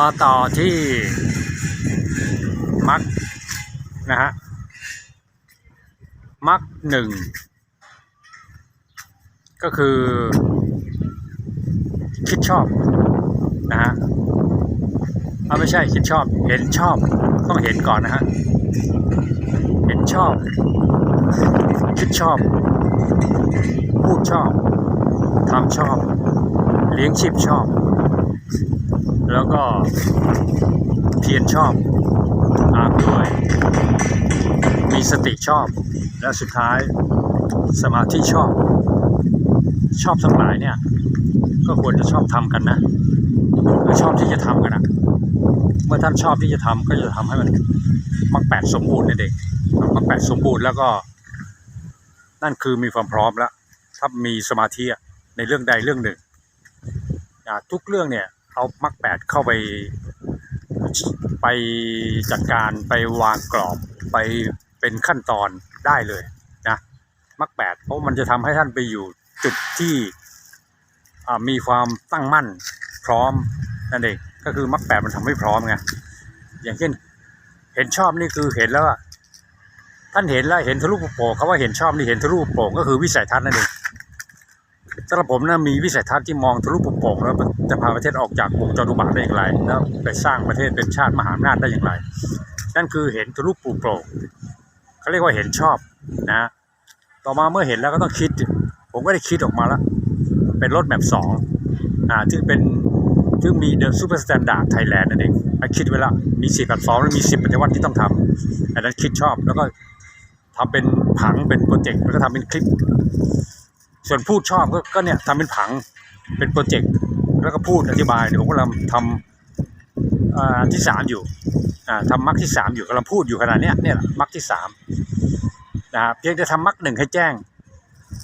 มาต่อที่มักนะฮะมักหนึ่งก็คือคิดชอบนะฮะเอาไม่ใช่คิดชอบ เห็นชอบต้องเห็นก่อนนะฮะเห็นชอบ คิดชอบ พูดชอบทำชอบ เลี้ยงชีพชอบ แล้วก็เพียรชอบตามด้วย มีสติชอบ และสุดท้ายสมาธิชอบ ชอบทั้งหลายเนี่ย ก็ควรจะชอบทำกันนะคือชอบที่จะทำกันนะเมื่อท่านชอบที่จะทำก็จะทำให้มันมักแปดสมบูรณ์ในเด็กมักแปดสมบูรณ์แล้วก็ นั่นคือมีความพร้อมแล้ว ถ้ามีสมาธิในเรื่องใดเรื่องหนึ่งทุกเรื่องเนี่ย เอามักแปดเข้าไป ไปจัดการไปวางกรอบไปเป็นขั้นตอนได้เลยนะมักแปดเพราะมันจะทำให้ท่านไปอยู่จุดที่มีความตั้งมั่นพร้อมนั่นเองก็คือมักแปดมันทำให้พร้อมไงอย่างเช่นเห็นชอบนี่คือเห็นแล้วท่านเห็นแล้วเห็นทะลุโป่งเขาว่าเห็นชอบนี่เห็นทะลุโป่งก็คือวิสัยทัศน์นั่นเอง สำหรับผมนะมีวิสัยทัศน์ที่มองทะลุปุโป่งแล้วจะพาประเทศออกจากวงจรอุบาทได้อย่างไรแล้วไปสร้างประเทศเป็นชาติมหาอำนาจได้อย่างไร นั่นคือเห็นทะลุปุโป่งเขาเรียกว่าเห็นชอบนะ ต่อมาเมื่อเห็นแล้วก็ต้องคิด ผมก็ได้คิดออกมาแล้ว เป็นรถแมพสองอ่าที่เป็นที่มีเดอะซูเปอร์สแตนดาร์ดไทยแลนด์นั่นเองอะคิดไว้แล้วมีสี่แพลตฟอร์มและมีสิบปฏิวัติที่ต้องทำอันนั้นคิดชอบแล้วก็ทำเป็นผังเป็นโปรเจกต์แล้วก็ทำเป็นคลิป ส่วนพูดชอบก็ก็เนี่ยทำเป็นผังเป็นโปรเจกต์แล้วก็พูดอธิบายเดี๋ยวผมกำลังทำอันที่สามอยู่อ่าทำมักที่สามอยู่กำลังพูดอยู่ขนาดเนี้ยเนี่ยมักที่สามนะครับเพียงจะทำมักหนึ่งให้แจ้ง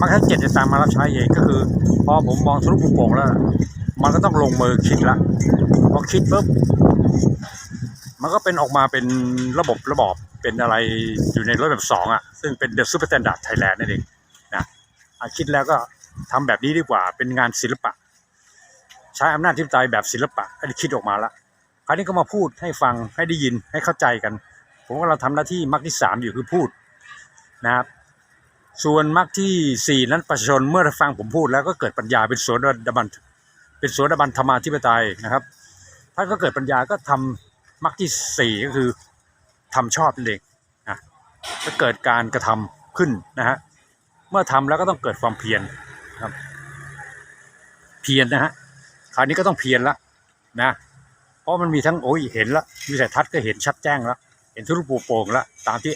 มักทั้งเจ็ดจะตามมารับใช้เองก็คือ พอผมมองทะลุปุโป่งแล้ว มันก็ต้องลงมือคิดละพอคิดปุ๊บมันก็เป็นออกมาเป็นระบบระบอบเป็นอะไรอยู่ในรถแบบสองอะซึ่งเป็น The Super Standard Thailand นั่นเอง คิดแล้วก็ทำแบบนี้ดีกว่า เป็นงานศิลปะ ใช้อำนาจทิปไตยแบบศิลปะก็ได้คิดออกมาละคราวนี้ก็มาพูดให้ฟังให้ได้ยินให้เข้าใจกัน ผมว่าเราทำหน้าที่มรรคที่สามอยู่คือพูดนะครับส่วนมรรคที่สี่นั้นประชาชนเมื่อฟังผมพูดแล้วก็เกิดปัญญาเป็นสวนดบันเป็นสวนดบันธรรมาธิปไตยนะครับท่านก็เกิดปัญญาก็ทำมรรคที่สี่ก็คือทำชอบนั่นเองนะก็เกิดการกระทำขึ้นนะฮะ เมื่อทำแล้วก็ต้องเกิดความเพียรครับ เพียรนะฮะคราวนี้ก็ต้องเพียรละนะเพราะมันมีทั้งโอ้ยเห็นละวิสัยทัศน์ก็เห็นชัดแจ้งแล้วเห็นทุรุปูโป่งแล้วตามที่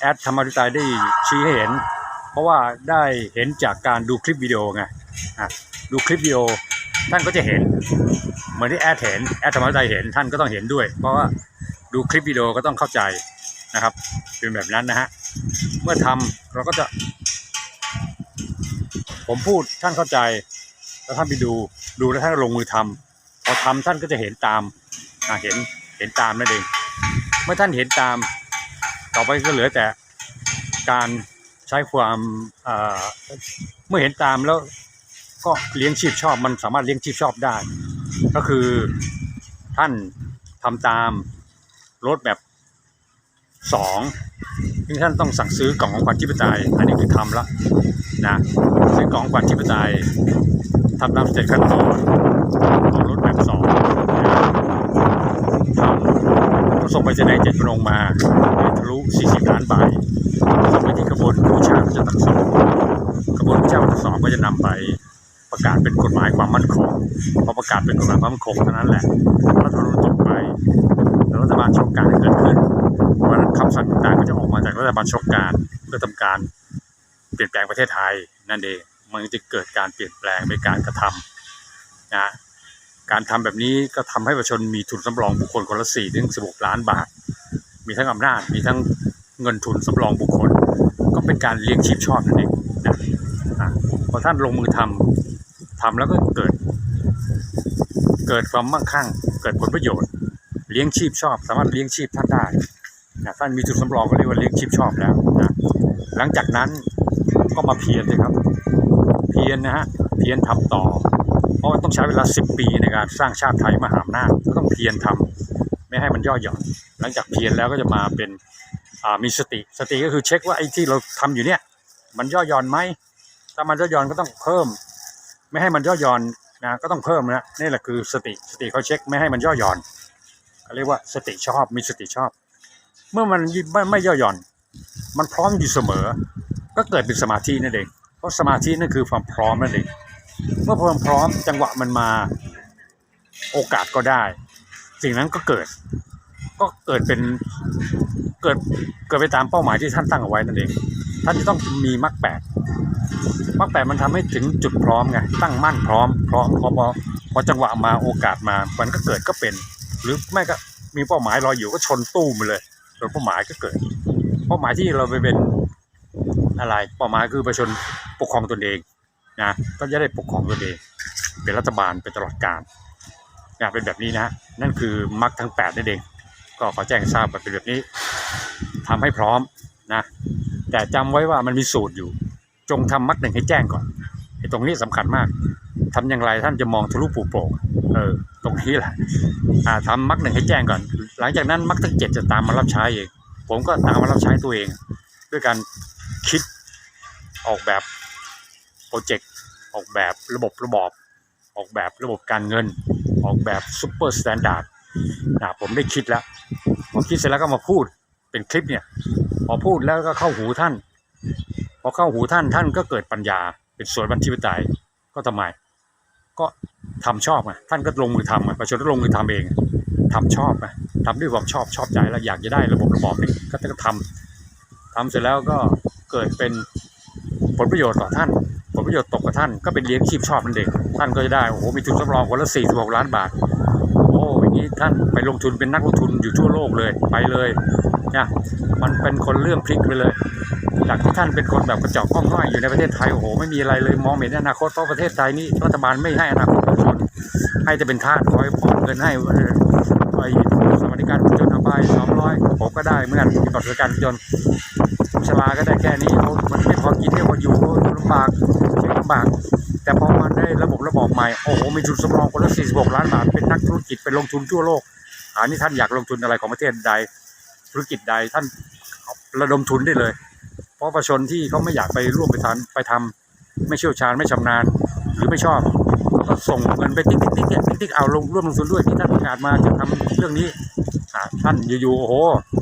แอดธรรมาธิปไตยได้ชี้ให้เห็น เพราะว่าได้เห็นจากการดูคลิปวิดีโอไงอะดูคลิปวิดีโอท่านก็จะเห็น เหมือนที่แอดเห็นแอดธรรมาธิปไตยเห็นท่านก็ต้องเห็นด้วย เพราะว่าดูคลิปวิดีโอก็ต้องเข้าใจนะครับ เป็นแบบนั้นนะฮะเมื่อทำเราก็จะ ผมพูดท่านเข้าใจ แล้วท่านไปดูดูแล้วท่านลงมือทำพอทำท่านก็จะเห็นตามอะเห็นเห็นตามนั่นเองเมื่อท่านเห็นตาม ต่อไปก็เหลือแต่การใช้ความเมื่อเห็นตามแล้วก็เลี้ยงชีพชอบมันสามารถเลี้ยงชีพชอบได้ ก็คือท่านทำตามรถแบบสองซึ่งท่านต้องสั่งซื้อกล่องของขวัญที่ปไตยอันนี้คือทำละ นะซื้อกล่องของขวัญที่ปไตยทำตามสเต็ปขั้นตอนของรถแบบสองทำส่งไปจะในเจ็ดพระองค์มาทะลุ 40 ล้านใบส่งไปที่กระบวนผู้ชาติจะตัดสองกระบวนผู้ชาติตัดสองก็จะนำไปประกาศเป็นกฎหมายความมั่นคงพอประกาศเป็นกฎหมายความมั่นคงเท่านั้นแหละรัฐธรรมนูญตกไปแล้วรัฐบาลชกการเกิดขึ้นเพราะนั้นคำสั่งต่างๆก็จะออกมาจากรัฐบาลชกการเพื่อทำการ เปลี่ยนแปลงประเทศไทยนั่นเองมันจะเกิดการเปลี่ยนแปลงในการกระทำนะการทำแบบนี้ก็ทำให้ประชาชนมีทุนสำรองบุคคลคนละ4ถึง16ล้านบาท มีทั้งอำนาจมีทั้งเงินทุนสำรองบุคคล ก็เป็นการเลี้ยงชีพชอบนั่นเองนะพอท่านลงมือทำทำแล้วก็เกิด เกิดความมั่งคั่ง เกิดผลประโยชน์ เลี้ยงชีพชอบ สามารถเลี้ยงชีพท่านได้นะท่านมีทุนสำรองก็เรียกว่าเลี้ยงชีพชอบแล้วนะหลังจากนั้น ก็มาเพียรเลยครับ เพียรนะฮะเพียรทำต่อ เพราะมันต้องใช้เวลา 10 ปีในการสร้างชาติไทยมหาอำนาจก็ต้องเพียรทำไม่ให้มันย่อหย่อนหลังจากเพียรแล้วก็จะมาเป็นมีสติสติก็คือเช็คว่าไอ้ที่เราทำอยู่เนี่ย มันย่อหย่อนไหมถ้ามันย่อหย่อนก็ต้องเพิ่ม ไม่ให้มันย่อหย่อนนะก็ต้องเพิ่มนะนี่แหละคือสติสติเขาเช็คไม่ให้มันย่อหย่อนเขาเรียกว่าสติชอบมีสติชอบ เมื่อมันไม่ไม่ย่อหย่อน มันพร้อมอยู่เสมอ ก็เกิดเป็นสมาธินั่นเอง เพราะสมาธินั่นคือความพร้อมนั่นเอง เมื่อความพร้อมจังหวะมันมาโอกาสก็ได้ สิ่งนั้นก็เกิด ก็เกิดเป็นเกิดเกิดไปตามเป้าหมายที่ท่านตั้งเอาไว้นั่นเอง ท่านจะต้องมีมรรคแปดมรรคแปดมันทำให้ถึงจุดพร้อมไง ตั้งมั่นพร้อม พร้อมพอพอพอจังหวะมาโอกาสมา มันก็เกิดก็เป็น หรือไม่ก็มีเป้าหมายรออยู่ก็ชนตู้มไปเลยจนเป้าหมายก็เกิด เป้าหมายที่เราไปเป็น อะไรเป้าหมายคือประชาชนปกครองตนเองนะก็จะได้ปกครองตนเอง เป็นรัฐบาลเป็นตลอดกาลนะเป็นแบบนี้นะ นั่นคือมรรคทั้งแปดนั่นเอง ก็ขอแจ้งทราบว่าเป็นแบบนี้ทำให้พร้อมนะแต่จำไว้ว่ามันมีสูตรอยู่ จงทำมรรคหนึ่งให้แจ้งก่อนไอ้ตรงนี้สำคัญมากทำอย่างไรท่านจะมองทะลุปูโปร่งเออตรงนี้แหละอ่าทำมรรคหนึ่งให้แจ้งก่อน หลังจากนั้นมรรคทั้งเจ็ดจะตามมารับใช้เอง ผมก็ตามมารับใช้ตัวเอง ด้วยการ คิดออกแบบโปรเจกต์ออกแบบระบบระบอบ ออกแบบระบบการเงิน ออกแบบซูเปอร์สแตนดาร์ดนะผมได้คิดแล้วพอคิดเสร็จแล้วก็มาพูดเป็นคลิปเนี่ยพอพูดแล้วก็เข้าหูท่าน พอเข้าหูท่านท่านก็เกิดปัญญา เป็นส่วนบัญชีวิตายก็ทำไม ก็ทำชอบไงท่านก็ลงมือทำไงประชาชนก็ลงมือทำเองทำชอบไงทำด้วยความชอบชอบใจแล้วอยากจะได้ระบบระบอบนี้ก็ต้องทำทำเสร็จแล้วก็ เกิดเป็นผลประโยชน์ต่อท่าน ผลประโยชน์ตกกับท่านก็เป็นเลี้ยงชีพชอบนั่นเองท่านก็จะได้โอ้โหมีทุนสำรองคนละ46ล้านบาทโอ้อย่างนี้ท่านไปลงทุนเป็นนักลงทุนอยู่ทั่วโลกเลยไปเลยนะมันเป็นคนเรื่องพลิกไปเลย จากที่ท่านเป็นคนแบบกระจอกก้องน้อยอยู่ในประเทศไทยโอ้โหไม่มีอะไรเลยมองเห็นอนาคตเพราะประเทศไทยนี่รัฐบาลไม่ให้อนาคตประชาชนให้จะเป็นทาสคอยปอเงินให้ไอ้สวัสดิการจนอบายสองร้อยผมก็ได้เหมือนกันมีบัตรสวัสดิการจน ชราก็ได้แค่นี้โอ้มันไม่พอกินไม่พออยู่โอ้อยู่ลำบากอยู่ลำบาก แต่พอมันได้ระบบระบบใหม่ โอ้โห มีทุนสำรองคนละ 46 ล้านบาท เป็นนักธุรกิจไปลงทุนทั่วโลก อันนี้ท่านอยากลงทุนอะไรของประเทศใด ธุรกิจใดท่านระดมทุนได้เลย เพราะประชาชนที่เขาไม่อยากไปร่วมไปทำไปทำไม่เชี่ยวชาญไม่ชำนาญ หรือไม่ชอบก็ส่งเงินไปติ๊กติ๊กติ๊กติ๊กเอาลงร่วมลงทุนด้วยที่ท่านประกาศมาจะทำเรื่องนี้ ท่านอยู่ๆโอ้โห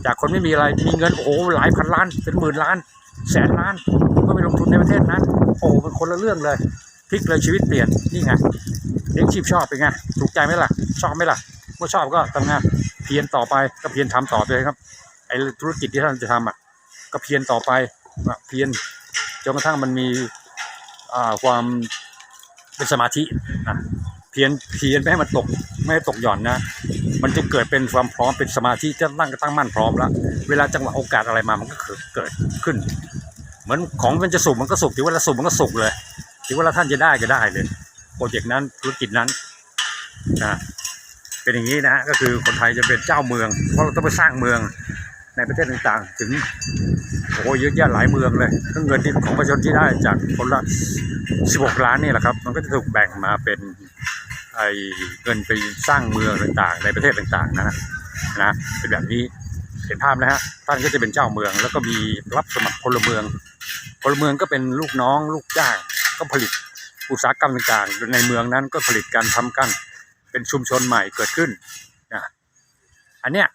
จากคนไม่มีอะไรมีเงินโอ้โหหลายพันล้าน เป็นหมื่นล้าน แสนล้านก็ไปลงทุนในประเทศนั้น โอ้โหเป็นคนละเรื่องเลยพลิกเลยชีวิตเปลี่ยนนี่ไงเลี้ยงชีพชอบเป็นไงถูกใจไหมล่ะ ชอบไหมล่ะเมื่อชอบก็ทำงานเพียรต่อไปก็เพียรทำต่อไปครับไอ้ธุรกิจที่ท่านจะทำอะก็เพียรต่อไปเพียรจนกระทั่งมันมีความเป็นสมาธิอะเพียรเพียรไม่ให้มันตกไม่ให้ตกหย่อนนะ มันจะเกิดเป็นความพร้อมเป็นสมาธิจะตั้งตั้งมั่นพร้อมแล้วเวลาจังหวะโอกาสอะไรมามันก็เกิดขึ้น เหมือนของมันจะสุกมันก็สุกถึงเวลาสุกมันก็สุกเลยถึงเวลาท่านจะได้ก็ได้เลยโปรเจกต์นั้นธุรกิจนั้นนะเป็นอย่างนี้นะฮะก็คือคนไทยจะเป็นเจ้าเมือง เพราะเราต้องไปสร้างเมืองในประเทศต่างๆ ถึงโอ้เยอะแยะหลายเมืองเลยก็เงินที่ของประชาชนที่ได้จากคนละ 16 ล้านนี่แหละครับ มันก็จะถูกแบ่งมาเป็น ไอ้เงินไปสร้างเมืองต่างๆ ในประเทศต่างๆนะนะเป็นแบบนี้เห็นภาพนะฮะท่านก็จะเป็นเจ้าเมือง แล้วก็มีรับสมัครพลเมือง พลเมืองก็เป็นลูกน้อง ลูกจ้างก็ผลิตอุตสาหกรรมต่างๆ ในเมืองนั้นก็ผลิตการทำกันเป็นชุมชนใหม่เกิดขึ้นนะอันเนี้ย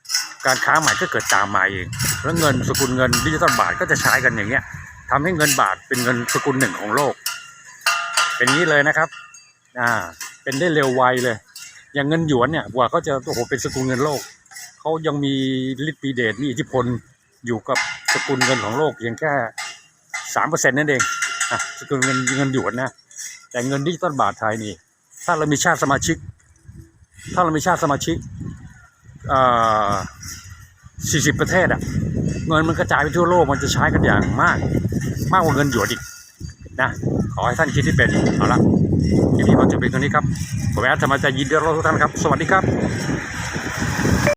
การค้าใหม่ก็เกิดตามมาเอง แล้วเงินสกุลเงินดิจิตอลบาทก็จะใช้กันอย่างเงี้ยทำให้เงินบาทเป็นเงินสกุลหนึ่งของโลก เป็นนี้เลยนะครับ อ่า เป็นได้เร็วไวเลย อย่างเงินหยวนเนี่ยกว่าเขาจะโอ้โหเป็นสกุลเงินโลกเขายังมีฤทธิ์ปีเดชมีอิทธิพลอยู่กับสกุลเงินของโลกเพียงแค่สามเปอร์เซ็นต์นั่นเองอะสกุลเงินเงินหยวนนะแต่เงินดิจิตอลบาทไทยนี่ ถ้าเรามีชาติสมาชิก ถ้าเรามีชาติสมาชิกอ่าสี่สิบประเทศอะเงินมันกระจายไปทั่วโลกมันจะใช้กันอย่างมาก มากกว่าเงินหยวนอีกนะขอให้ท่านคิดที่เป็นเอาละ คลิปนี้ขอจบเพียงเท่านี้ครับผมแอดธรรมใจยินดีต้อรับทุกท่านครับ สวัสดีครับ